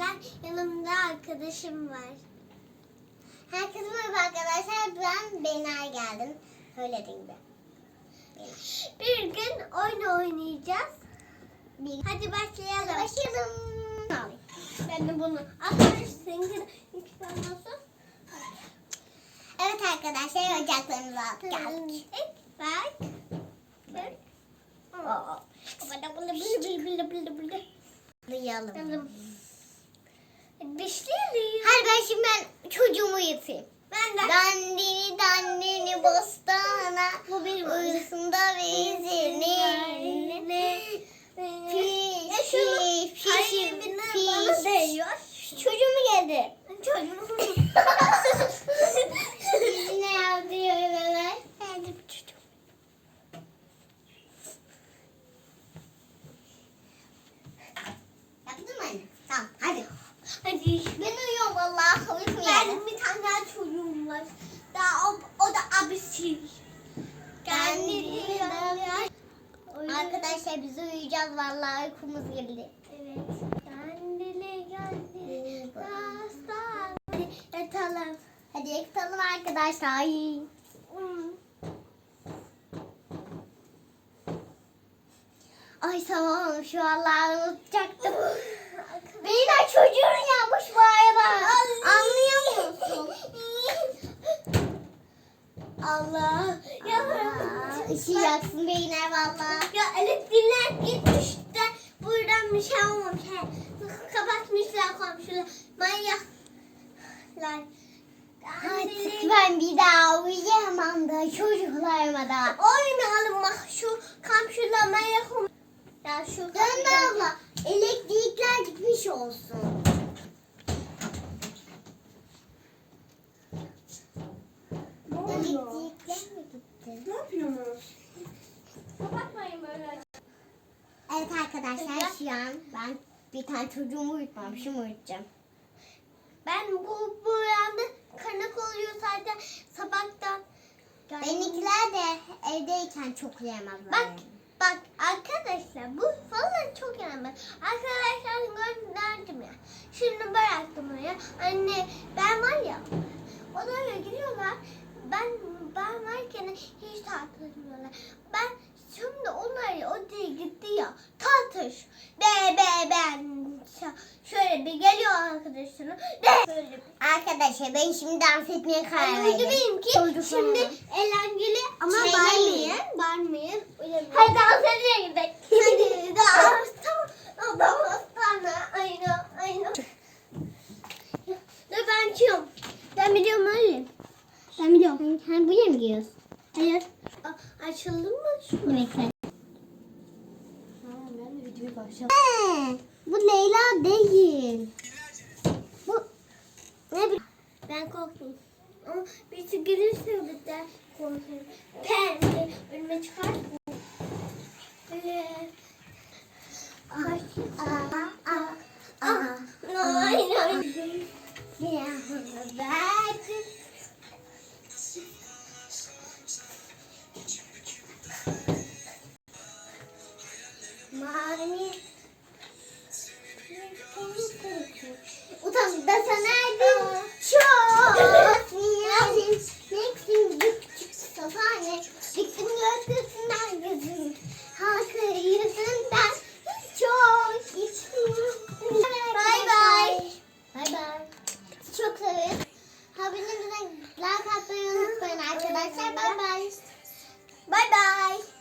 arkadaşlar. Yanımda arkadaşım var. Herkese merhaba arkadaşlar. Ben Benar geldim. Öyle gibi. Bir gün oyun oynayacağız. Hadi başlayalım. başlayalım. Ben de bunu. İki tane olsun. Evet arkadaşlar ocaklarımızı alıp geldik. Bak. Bak. Aa. Duyalım. Dişlerim. Hadi ben şimdi ben çocuğumu yatayım. Ben de. Dandini dandini bostana. Bu benim. Uyusunda vezirni. Fiş, fiş, fiş, fiş. değiyor. Çocuğum geldi. Çocuğum. ne yapıyor bebek? Geldi çocuğum. Yaptın mı anne? Tamam hadi. Hadi. Ben uyuyorum vallahi uykum yani. Benim bir tane daha çocuğum var. Daha o, o da abisi. Kendi Arkadaşlar biz uyuyacağız vallahi uykumuz geldi. Evet. Kendili geldi. Dastan. Hadi yatalım. Hadi yatalım arkadaşlar. Hmm. Ay tamam şu vallahi unutacaktım. Beyler çocuğun yapmış bu araba. Anlıyor musun? Allah. Işığı yaksın beyler valla. Ya elektrikler gitmiş de buradan bir şey olmamış. He. Kapatmışlar komşular. Manyaklar. Artık ben bir daha uyuyamam da çocuklarıma da. Oynayalım bak şu komşular manyak. Ya şu Dönme abla. Elektrikler gitmiş olsun. Ne oluyor? Elektrikler mi gitti? Ne yapıyorsunuz? Kapatmayın böyle. Evet an ben bir tane çocuğumu uyutmamışım uyutacağım. Ben bu bu yanda kanak oluyor zaten sabahtan. Benimkiler de evdeyken çok uyuyamaz. Bak bak arkadaşlar bu falan çok yaramaz. Arkadaşlar gönderdim ya. Şimdi bıraktım oraya. Anne ben var ya odaya giriyorlar. Ben ben varken hiç tartışmıyorlar. Ben şimdi onlar odaya gitti ya tartış. Be be ben şöyle bir geliyor arkadaşına. Bir. Arkadaşlar ben şimdi dans etmeye karar verdim. benimki şimdi eğlenceli ama bağırmayın. Bağırmayın. Hadi dans etmeye gidelim. Hadi dans. Tamam. Dans sana. Aynen. Aynen. Dur ben açıyorum. Ben biliyorum öyle. Ben biliyorum. Sen buraya mı giyiyorsun? Hayır. A- açıldı mı? Bekle. Tamam ben de videoyu. He, bu Leyla değil. Bu ne bi- Ben korktum. Ama birisi gelirse bir de korkarım. Pembe önüme çıkar. Böyle. Ay, aa, aa, aa. Ay, ay. Ya, Çok seviyorum. Haberimizden like atmayı unutmayın arkadaşlar. Bay bay. Bay bay.